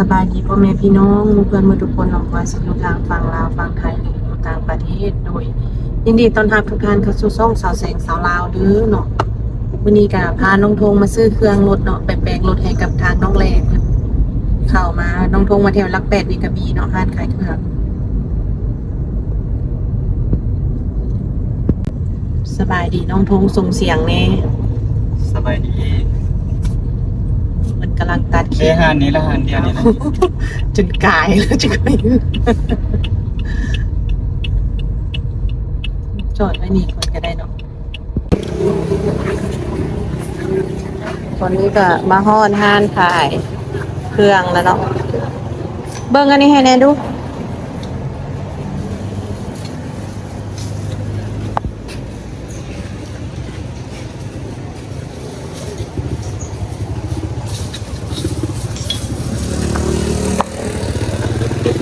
บสบายดีพ่อแม่พี่น้องเพื่อนมู่ทุกคนเนาะว่าสิอยู่ทางฝั่งลาวฝั่งไทยหรือต่างประเทศโดย ยินดีต้อนรับทุกท่านเข้าสู่ช่องสาวแสงสาวลาวเด้อเนาะวันนี้ก็พาน้องธงมาซื้อเครื่องรถเนาะไปแปลงรถให้กับทางน้องแลเพิ่นเข้ามาน้องธงมาแถวลักแปดนี่ก็มีเนาะร้านขายเครื่องสบายดีน้องธงส่งเสียงแน่สบายดี กำลังตัดเอเขียหานนี้ละหานเดียวนี่นะจนกายแล้วจะไปจอดไว้นี่คนก็ได้เนาะตอนนี้ก็มาห้อนห้านขาย เครื่องแล้วเนาะเบิ้งอันนี้ให้แน่ดู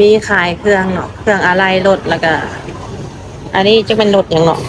มีขายเครื่องเนาะเครื่องอะไรรถแล้วก็ อันนี้จะเป็นรถอย่างเนาะ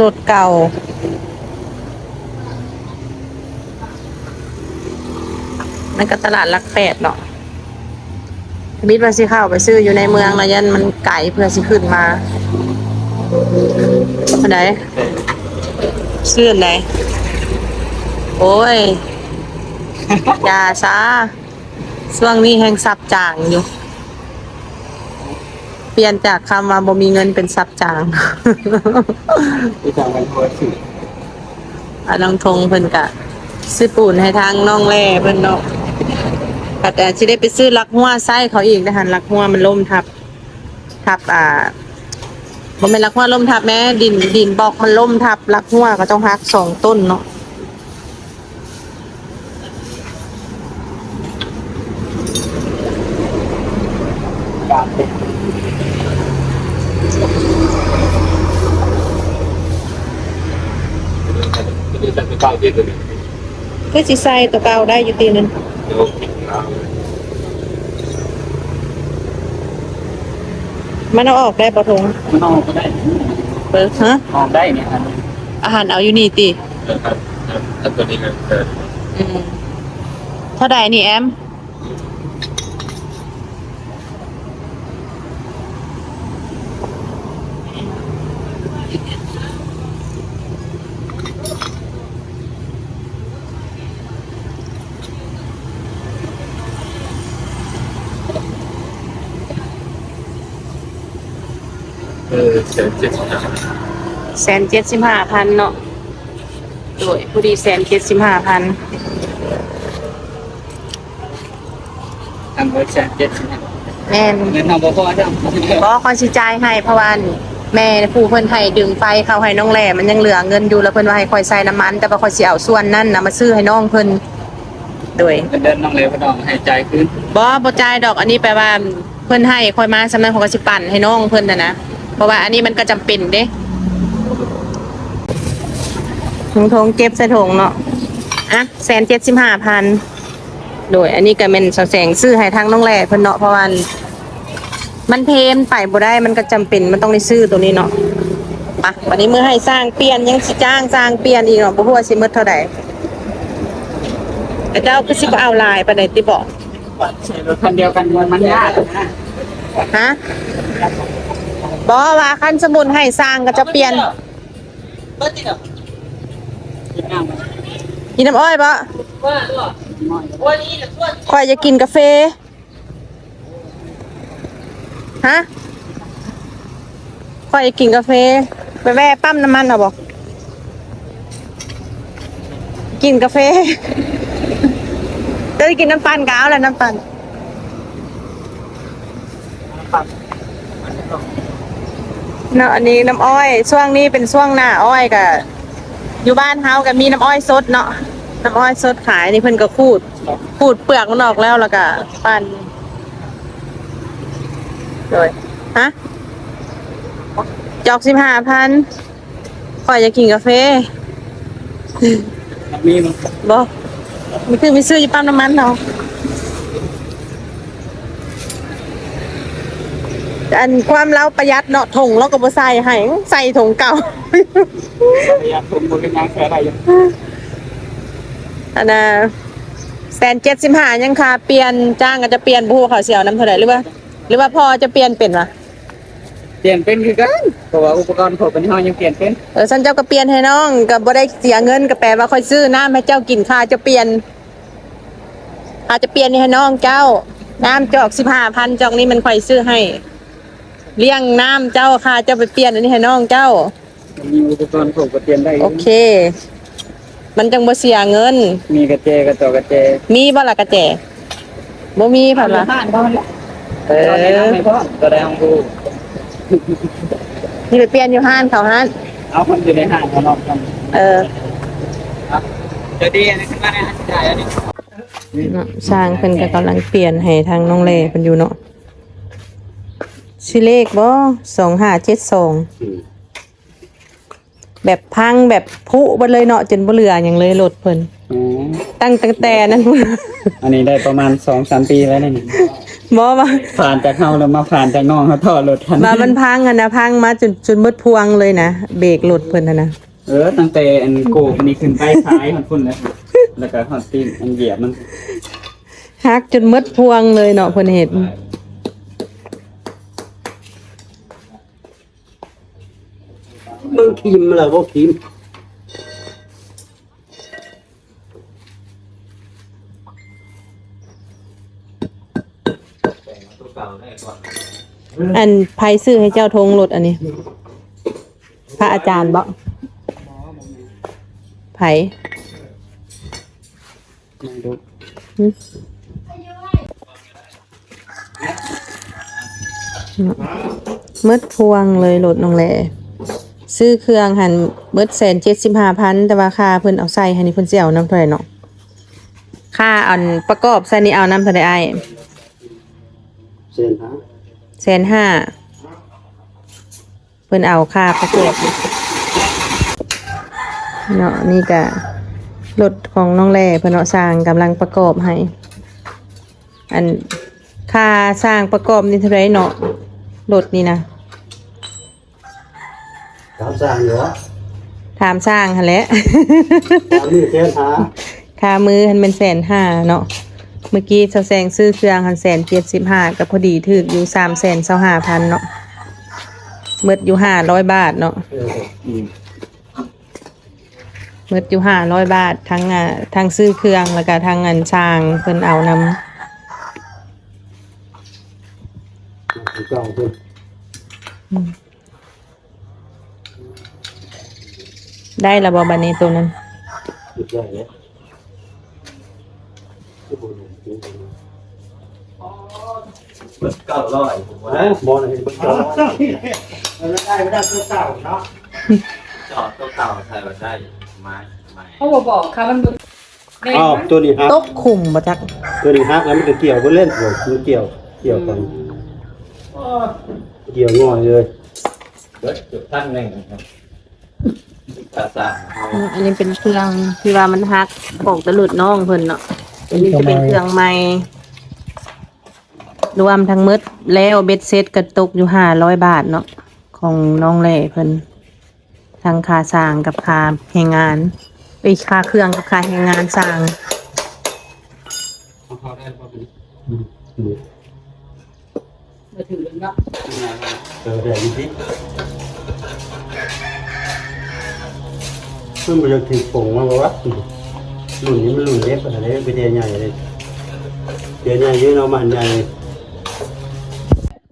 รถเก่า นั่นก็ตลาดลักแปดเนาะบิดว่าสิเข้าไปซื้ออยู่ในเมืองนะยันมันไก่เพื่อสิขึ้นมาอันไหนซื้ออันไหนโอ้ย อย่าซะช่วงนี้แห่งซับจางอยู่ ปลี่ยนจากคำว่าบ่มีเงินเป็นซับจาง ที่ทางกันทัวร์สื่ออาน้องทงเพิ่นกะซื้อปูนให้ทางน้องแร่เพิ่นเนาะก็แต่สิได้ไปซื้อลักหัวไส้เขาอีกนะหันลักหัวมันล่มทับ ทับอ่าบ่แม่นลักหัวล่มทับแม้ดินดินบอกมันล่มทับลักหัวก็ต้องหักสองต้นเนาะ การเป็น จะจะไปเก้าเดือนเลยคือสิใส่ตัวเก่าได้อยู่ตีนึงเดี๋ยวมันเอาออกได้บ่ทงมันออกก็ได้เปิดฮะ ออกได้เนี่ยอันอาหารเอาอยู่นี่ติเออครับอันตัวนี้ก็เอออืมเท่าใดนี่แอม เออเจ็ดเจ็ดสิบห้าแสนเจ็ดสิบห้าพันเนาะโดยผู้ดีแสนเจ็ดสิบห้าพันทำเวอร์ชันเจ็ดสิบห้าแม่นเงินทำบ่พอจ้ะก็คอยสิจ่ายให้เพราะว่าแม่ผู้เพิ่นให้ดึงไฟเข้าให้น้องแหล่มันยังเหลือเงินอยู่แล้วเพิ่นว่าให้คอยใส่น้ำมัน แต่ว่าคอยสิเอาส่วนนั้นนะมาซื้อให้น้องเพิ่นโดยเดินน้องเร็วก็ต้องให้ใจขึ้นบ่บ่จ่ายดอกอันนี้แปลว่าเพิ่นให้คอยมาสำนักของกสิปั่นให้น้องเพิ่นน่ะนะ เพราะว่าอันนี้มันก็จำเป็นเด้ถุงทงเก็บใส่ถุงเนาะอะแสนเจ็ดสิบห้าพันโดยอันนี้ก็เป็นสแสงซื้อให้ทางน้องแหล่เพิ่นเนาะเพราะว่ามันเพมไปบ่ได้มันก็จำเป็นมันต้องได้ซื้อตัวนี้เนาะปะวันนี้เมื่อให้สร้างเปลี่ยนยังสิจ้างสร้างเปลี่ยนอีกเนาะบ่ฮู้ว่าสิหมดเท่าใดแต่เจ้าก็สิบ่เอาลายปานใดติบอกใช้รถคันเดียวกันมันยากนะฮะ บอว่าคันสมุนให้สร้างก็จะเปลี่ยนกินน้ำอ้อยปะคอยจะกินกาแฟฮะคอยจะกินกาแฟไปแวะปั๊มน้ำมันเหรอบอกกินกาแฟจะกินน้ำปั่นกเอาแล้วน้ำปั่น เนาะอันนี้น้ำอ้อยช่วงนี้เป็นช่วงหน้าอ้อยกับอยู่บ้านเฮากับมีน้ำอ้อยสดเนาะน้ำอ้อยสดขายนี่เพิ่นก็ขูดขูดเปลือกมันออกแล้วแล้วก็ปั่นโดยฮะจอกสิบห้าพันข่อยจะกินกาแฟมันมีมั้งบ่มีคือมีซื้ออยู่ปั๊มน้ำมันเนาะ อันความเราประหยัดเนาะถงเราก็บ่ใส่ให้ใส่ถงเก่าพยายามผมบริการแค่อะไรอยู่อันน่ะแสนเจ็ดสิบห้ายังค่ะเปลี่ยนจ้างก็จะเปลี่ยนผู้เขาเสียวน้ำเท่าไหร่หรือว่า หรือว่าพอจะเปลี่ยนเป็นวะเปลี่ยนเป็นคือกันเพราะว่าอุปกรณ์ผมเป็นห้องยังเปลี่ยนเป็นเออฉันเจ้าก็เปลี่ยนให้น้องก็บ่ได้เสียเงินก็แปลว่าค่อยซื้อน้ำให้เจ้ากินค่าจะเปลี่ยน อาจจะเปลี่ยนให้น้องเจ้า น้ำจอกสิบห้าพันจอกนี้มันค่อยซื้อให้ เลี้ยงน้ำเจ้าค่ะเจ้าไปเปลี่ยนอันนี้ให้น้องเจ้า มีอุปกรณ์ผมก็เปลี่ยนได้ โอเค มันจังบ่เสียเงิน มีกระเจกระจกกระเจมีบ่ล่ะกระแจบ่มีผ่านมาบ้านบ้านละเอตอนนี้อทำไม่พอตัวใดของกูนี่ไปเปลี่ยนอยู่ห้านเขาห้าน เอาคนอยู่ในห้างเขานอกกันเออเดี๋ยวดีอันนี้ขึ้นมาในห้างจ่ายอันนี้ เนาะสร้างเพิ่นก็กำลังเปลี่ยนให้ทางน้องเลเพิ่นอยู่เนาะ ชื่อเลขบ่สองห้าเจ็ดสองแบบพังแบบผุเบ่เลยเนาะจนบ่เหลือหยังเลยรถเพิ่นอ๋อตั้งตั้งแต่นั้นอันนี้ได้ประมาณสองสามปีแล้วนี่ บ่ว่าผ่านจากเฮาแล้วมาผ่านจากน้องเขาทอดรถคันมามันพังอะนะพังมาจนจนหมดพวงเลยนะเบรกรถเพิ่นน่ะนะเออตั้งแต่อันโกอันนี้ขึ้นไปซ้ายของคุณเลยแล้วก็ฮอตตีนอันเหยียบมัน ฮักจนหมดพวงเลยเนาะเพิ่นเห็น มึงคิมเหรอบ่คิมอันไผซื้อให้เจ้าทงรถอันนี้ พระอาจารย์บ่ไผไม่รู้หมดพวงเลยรถน้องแล ซื้อเครื่องหันหมดแสนเจ็ดสิบห้าพันแต่ว่าค่าเพิ่นเอาใส่ให้นี่เพิ่นสิเอาน้ำเท่าไหร่เนาะค่าอันประกอบใส่นี่เอาน้ำเท่าไหร่อ้ายเส้นฮะแสนห้าเพิ่นเอาค่าประกอบเนาะนี่ก็รถของน้องแล่เพิ่นเนาะสร้างกำลังประกอบให้ อันค่าสร้างประกอบนี่เท่าไหรเนาะรถนี่นะ ตามสร้างเหรอถามสร้างหั่นแหละตามนี่เส้นหาค่ามือหันเป็นแสนห้าเนาะ เมื่อกี้เซาแซงซื้อเครื่องหันแสนเจ็ดสิบห้าก็พอดีถึกอยู่สามแสนเซาห้าพันเนาะเมดอยู่ห้าร้อยบาทเนาะเอออืมเมดอยู่ห้าร้อยบาททั้งอ่าทั้งซื้อเครื่องแล้วก็ทั้งเงินสร้างเพิ่นเอานถูกต้องเพิ่นำ ได้ระบบันนี้ตัวนั้นถูกได้แล้วเก้าร้อยผมว่าบ่ได้เบิ่งเก้าร้อยมันได้ไม่ได้เก้าเนาะจอดตัวเก่าใส่มาได้ไม้ไม้เขาบอกบอกค่ะมันบ่แม่นอ้าวตัวนี้ฮักตกขุมบ่จักตัวนี้ฮักแล้วมันก็เกี่ยวบ่เล่นบ่มันเกี่ยวเกี่ยวกันเกี่ยวง่อยเลยเบิดจุดตั้งหนึ่งครับ ภาษาอืมอันนี้เป็นเครื่องที่ว่ามันฮักบอกตะหลุดน้องเพิ่นเนาะอันนี้จะเป็นเครื่องใหม่ รวมทั้งหมดแล้วเบ็ดเซ็ตก็ตกอยู่ห้าร้อยบาทเนาะของน้องแหล่เพิ่นทั้งค่าสร้างกับค่าแรงงานไอ้ยค่าเครื่องกับค่าแรงงานสร้างเขาได้ป่ะเป็นอืมมาถือเนาะเออแต่ดีที่ เพิ่งไปยังถึงปงมาบอกว่ารุ่นนี้มันรุ่นเล็กอะไรไปเดียใหญ่เลยเดียใหญ่ยอะเนามันใหญ่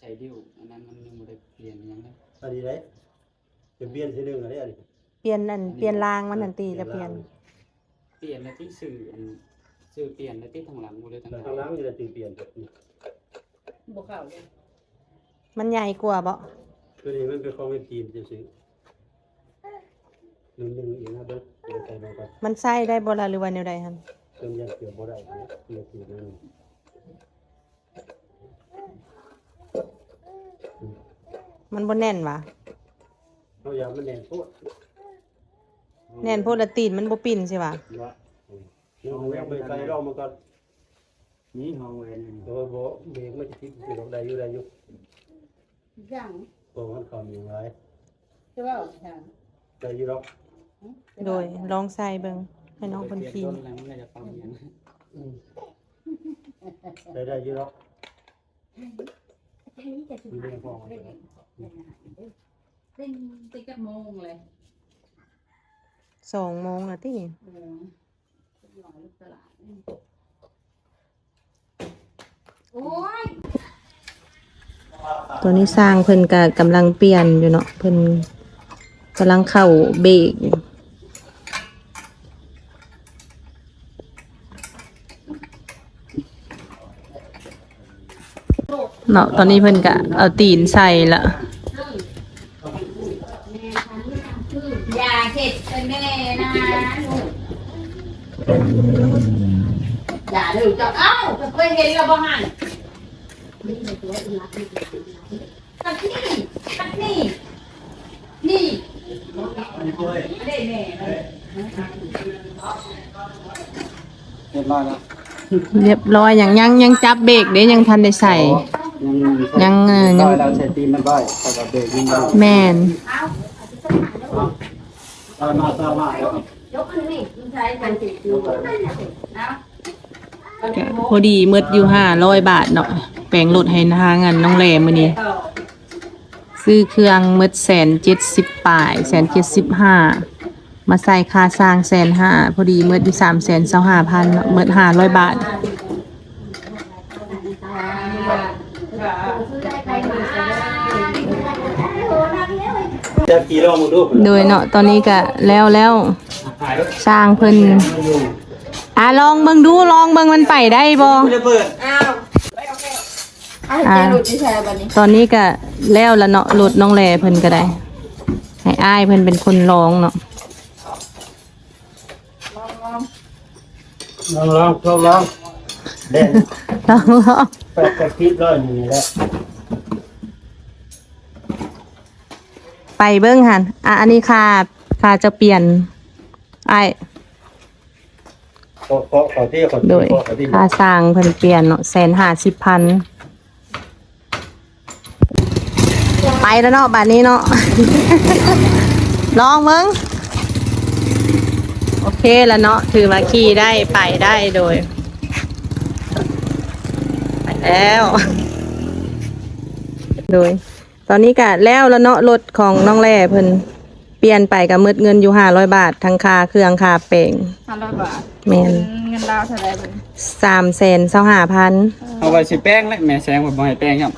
ใช้ดิวอันนั้นมันยังไม่ได้เปลี่ยนยังไงอันนี้ได้จะเปลี่ยนทีนึงอะไรอันนี้เปลี่ยนนั่นเปลี่ยนรางมันนั่นตีจะเปลี่ยน เปลี่ยนแล้วที่สื่อสื่อเปลี่ยนแล้วที่ทางหลังกูเลยทางหลังข้างหล่างนี่จะตีเปลี่ยนตัวนี้บ่เข้าเลยมันใหญ่กว่าบ่ตัวนี้มันเป็นของเป็นทีมจะซื้อ นึ่งหนึ่งอีกนะเบิ้ลเดี๋ยวใส่ลงไปมันใส่ได้บ่ล่ะหรือว่าแนวใดหั่นเติมยาเกลือบ่ได้เนี่ยเกลือทีนั่นมันบ่แน่นวะเอายามันแน่นโพดแน่นโพดละตีนมันบ่ปิ่นใช่ปะว่าน้องแวงไปไกลรอบมันก็นี่ห้องเวนโดยบ่เบรกไม่ติดอยู่ตรงใดอยู่ใดอยู่ย่างตรงมันเข้าอยู่หลายใช่ป่าวย่างได้อยู่หรอก โดยลองใส่เบิ่งให้น้องเพิ่นขี่ต้นแล้วมันก็จะปั๊มอย่างนั้นอืมได้ได้อยู่หรอกมีเรื่องของติ้งติ้งกันโมงเลยสองโมงละติเออหน่อยลูกตลาดนี่โอ้ยตัวนี้สร้างเพิ่นก็กำลังเปลี่ยนอยู่เนาะเพิ่นกำลังเข้าเบรก เนาะตอนนี้เพิ่นก็เอาตีนใส่ละอย่าเข็ดเป็นแม่นะอย่าดื้อจับเอ้าเคยเห็นแล้วบ้างตัดนี่ตัดนี่นี่ได้แน่เลยเรียบร้อยแล้วเรียบร้อยอย่างยังยังจับเบรกเด้ยังทันได้ใส่ ยังเออยังร้อยเราใช้ตีนมันบ่อยแต่ว่าเบรกยังบ่ได้แม่นตามมาตามมายกขึ้นนี่คุณชายพันติดอยู่นะก็พอดีหมืดอยู่ห้าร้อยบาทเนาะแปลงรถให้ทางอันน้องแรมื้อนี้ต่อซื้อเครื่องหมืดแสนเจ็ดสิบป่ายแสนเจ็ดสิบห้ามาใส่ค่าสร้างแสนห้าพอดีหมืดอยู่สามแสนเศร้าห้าพันเนาะหมืดห้าร้อยบาท จะกี่รอบมึงดูโดยเนาะตอนนี้ก็แล้วแล้วถ่ายรถสร้างเพิ่นอะลองเบิ่งดูลองเบิ่งมันไปได้บ่ระเบิดอ้าวเอาเจหลุดที่แชร์บันนี้ตอนนี้ก็แล้วละเนาะรถน้องแลเพิ่นก็ได้ให้อ้ายเพิ่นเป็นคนร้องเนาะลองลองลองลองเด่นลองลองแปดแปดคลิปร้อยนี่แหละ ไปเบิ่งหันอะอันนี้ค่าค่าจะเปลี่ยนอ้ายขอขอขอที่ขอโดที่ยขอขอที่ค่าสร้างเพิ่นเปลี่ยนเนาะแสนห้าสิบพันไปแล้วเนาะบัดนี้เนาะ ลองเบิ่งโอเคแล้วเนาะถือมาขี่ได้ไปได้โดย ไปแล้ว โดย ตอนนี้ก็แล้วแล้วเนาะรถของน้องแร่เพิ่นเปลี่ยนไปกับมืดเงินอยู่ห้าร้อยบาททั้งค่าเครื่องค่าแปลงห้าร้อยบาทแม่นเงินดาวเท่าไหร่บันสามแสนเศร้าห้าพันเอาไว้สิแป้งแล้วแม่แซงบ่บ่ให้แป้งครับ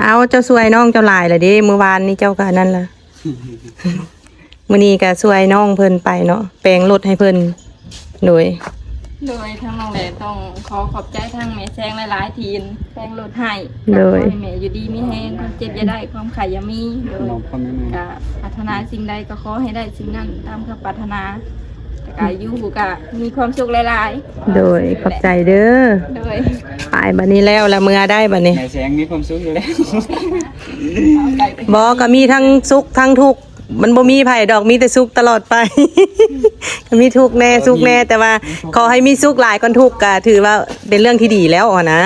เอาเจ้าสวยน้องเจ้าหลายเลยเดิเมื่อวานนี้เจ้าก็นั่นล่ะมื้อนี้ก็สวยน้องเพิ่นไปเนาะแปลงรถให้เพิ่นโดย โดยทางน้องแหลต้องขอขอบใจทางแม่แซงหลายๆทีนแซงรถให้โดยขอให้แม่อยู่ดีมีแห้งความเจ็บอย่าได้ความไข่อย่ามีโดยน้องพ่อแม่แม่กะปรารถนาสิ่งใดก็ขอให้ได้สิ่งนั้นตามคำปรารถนาแต่กาอยู่กะมีความสุขหลายโดยขอบใจเด้อๆโดยไปบัดนี้แล้วละเมื่อได้บัดนี้แม่แซงมีความสุขอยู่แล้วบ่ก็มีทั้งสุขทั้งทุกข์ มันบ่มีไผดอกมีแต่สุขตลอดไป ก็มีทุกข์แน่สุขแน่แต่ว่า ขอให้มีสุขหลายก่อนทุกข์ก็ถือว่าเป็นเรื่องที่ดีแล้วอะนะ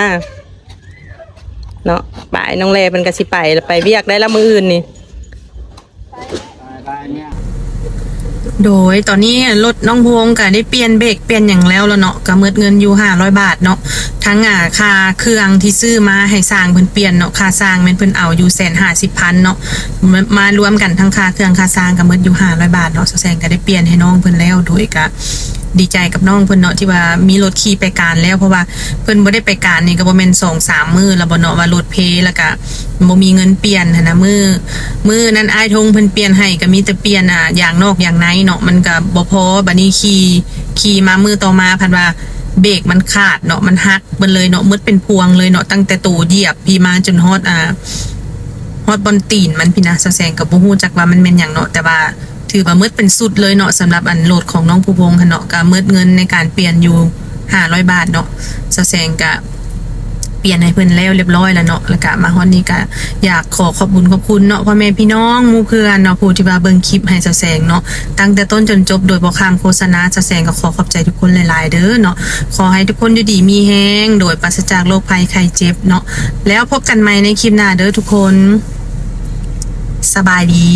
เนาะไปน้องเลเป็นก็สิไปแล้วไปเวียกได้ละมื้ออื่นนี่ได้เนี่ย โดยตอนนี้รถน้องพวงก็ได้เปลี่ยนเบรกเปลี่ยนอย่างแล้วแล้วเนาะก็เมิดเงินอยู่ห้าร้อยบาทเนาะทั้งอ่าค่าเครื่องที่ซื้อมาให้สร้างเพิ่นเปลี่ยนเนาะค่าสร้างแม่นเพิ่นเอาอยู่แสนห้าสิบพันเนาะมารวมกันทั้งค่าเครื่องค่าสร้างก็เมิดอยู่ห้าร้อยบาทเนาะแสงก็ได้เปลี่ยนให้น้องเพิ่นแล้วโดยก็ ดีใจกับน้องเพิ่นเนาะที่ว่ามีรถขี่ไปการแล้วเพราะว่าเพิ่นบ่ได้ไปการนี่ก็บ่แม่น2 3มื้อแล้วบ่เนาะว่ารถเพแล้วก็บ่มีเงินเปลี่ยนหันนะมือมือนั้นอ้ายทงเพิ่นเปลี่ยนให้ก็มีแต่เปลี่ยนอะอย่างนอกอย่างในเนาะมันก็บ่พอบัดนี้ขี่ขี่มามือต่อมาพันว่าเบรกมันขาดเนาะมันหักเบิดเลยเนาะมืดเป็นพวงเลยเนาะตั้งแต่ตูเหยียบพี่มาจนฮอดอ่าฮอดบอลตีนมันพี่นะแสงกับบ่ฮู้จักว่ามันเป็นหยังเนาะแต่ว่า ถือว่ามืดเป็นสุดเลยเนาะสำหรับอันโหลดของน้องผู้พงค่ะเนาะก็มืดเงินในการเปลี่ยนอยู่500บาทเนาะสแสงก็เปลี่ยนให้เพิ่นแล้วเรียบร้อยแล้วเนาะแล้วก็มาฮอดนี้ก็อยากขอขอบคุณขอบคุณเนาะพ่อแม่พี่น้องหมู่เพื่อนเนาะผู้ที่ว่าเบิ่งคลิปให้เจ้าแสงเนาะตั้งแต่ต้นจนจบโดยบ่ข้ามโฆษณาเจ้าแสงก็ขอขอบใจทุกคนหลาย ๆ เด้อเนาะขอให้ทุกคนอยู่ดีมีแฮงโดยปราศจากโรคภัยไข้เจ็บเนาะแล้วพบกันใหม่ในคลิปหน้าเด้อทุกคน สบายดี